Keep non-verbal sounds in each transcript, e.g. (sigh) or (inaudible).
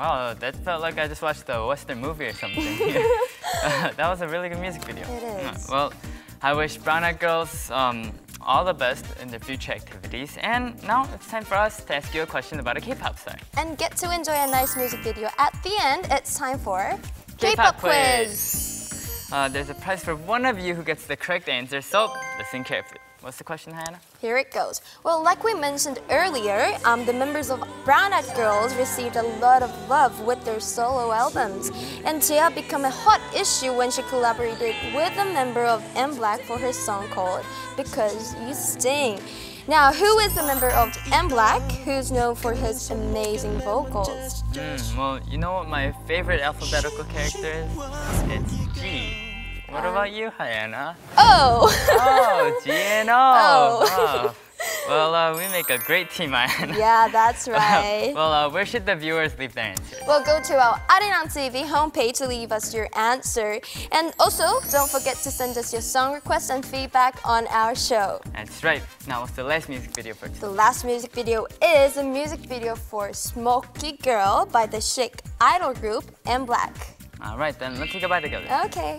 Wow, that felt like I just watched a Western movie or something. (laughs) (laughs) that was a really good music video. It is. Well, I wish Brown Eyed Girls um, all the best in their future activities. And now it's time for us to ask you a question about a K-pop star. And get to enjoy a nice music video. At the end, it's time for K-pop quiz. Uh, there's a prize for one of you who gets the correct answer, so listen carefully. What's the question, Hannah? Here it goes. Well, like we mentioned earlier, um, the members of Brown Eyed Girls received a lot of love with their solo albums. And Jia became a hot issue when she collaborated with a member of M Black for her song called Because You Sting. Now, who is the member of M Black who's known for his amazing vocals? Hmm, well, you know what my favorite alphabetical character is? It's What about you, Hannah? Oh! Oh, G and O. Oh. Oh. Well, uh, we make a great team, Hannah. yeah, that's (laughs) right. well, uh, where should the viewers leave their answers? Well, go to our Arirang TV homepage to leave us your answer. And also, don't forget to send us your song requests and feedback on our show. That's right. Now, what's the last music video for today? The last music video is a music video for Smoky Girl by the chic idol group M Black. All right, then let's take a bite together. Okay.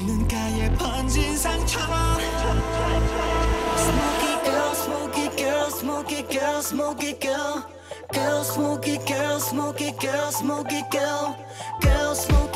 눈가에 번진 상처 Smoky girl, smoky girl, smoky girl, smoky girl. Girl, smoky girl, smoky girl, smoky girl. Girl, smoky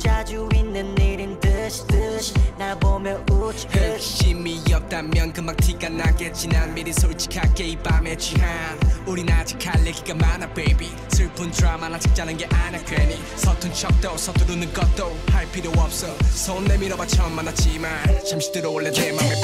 자주 있는 일인 듯이 듯이 날 보며 웃지. 의심이 없다면 금방 티가 나겠지. 난 미리 솔직하게 이 밤에 취한 우린 아직 할 얘기가 많아 baby. 슬픈 드라마나 찍자는 게 아니야 괜히. 서툰 척도 서두르는 것도 할 필요 없어. 손 내밀어봐 처음 만났지만. 잠시 들어올래 내 맘에